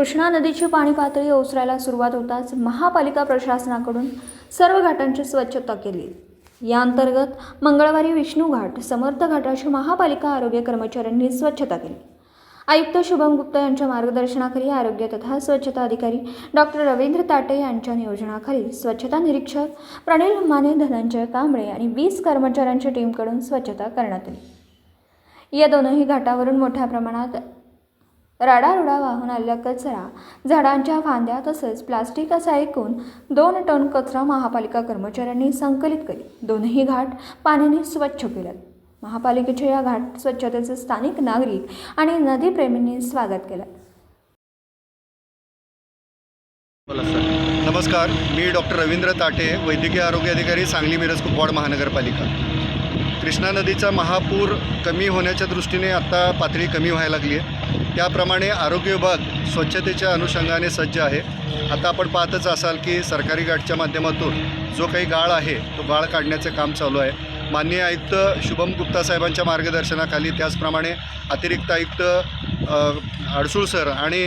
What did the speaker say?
कृष्णा नदीची पाणी पातळी ओसरायला सुरुवात होताच महापालिका प्रशासनाकडून सर्व घाटांची स्वच्छता केली. या अंतर्गत मंगळवारी विष्णू घाट समर्थ घाटाची महापालिका आरोग्य कर्मचाऱ्यांनी स्वच्छता केली. आयुक्त शुभम गुप्ता यांच्या मार्गदर्शनाखाली आरोग्य तथा स्वच्छता अधिकारी डॉक्टर रवींद्र ताटे यांच्या नियोजनाखाली स्वच्छता निरीक्षक प्रणील माने धनंजय कांबळे आणि वीस कर्मचाऱ्यांच्या टीमकडून स्वच्छता करण्यात आली. या दोनही घाटावरून मोठ्या प्रमाणात राडारुडा वाहून आलेला कचरा झाडांच्या फांद्या तसंच प्लास्टिक असा एकूण दोन टन कचरा महापालिका कर्मचाऱ्यांनी संकलित केली. दोनही घाट पाण्याने स्वच्छ केले महापालिकेच्या या घाट स्वच्छतेचे स्थानिक नागरिक आणि नदीप्रेमींनी स्वागत केलं. नमस्कार मी डॉक्टर रवींद्र ताटे वैद्यकीय आरोग्य अधिकारी सांगली मिरज कुपवाड महानगरपालिका. कृष्णा नदीचा महापूर कमी होण्याच्या दृष्टीने आत्ता पातळी कमी व्हायला लागली आहे. त्याप्रमाणे आरोग्य विभाग स्वच्छतेच्या अनुषंगाने सज्ज आहे. आता आपण पाहतच असाल की सरकारी गाठच्या माध्यमातून जो काही गाळ आहे तो गाळ काढण्याचं काम चालू आहे. माननीय आयुक्त शुभम गुप्ता साहेबांच्या मार्गदर्शनाखाली त्याचप्रमाणे अतिरिक्त आयुक्त अडसूळ सर आणि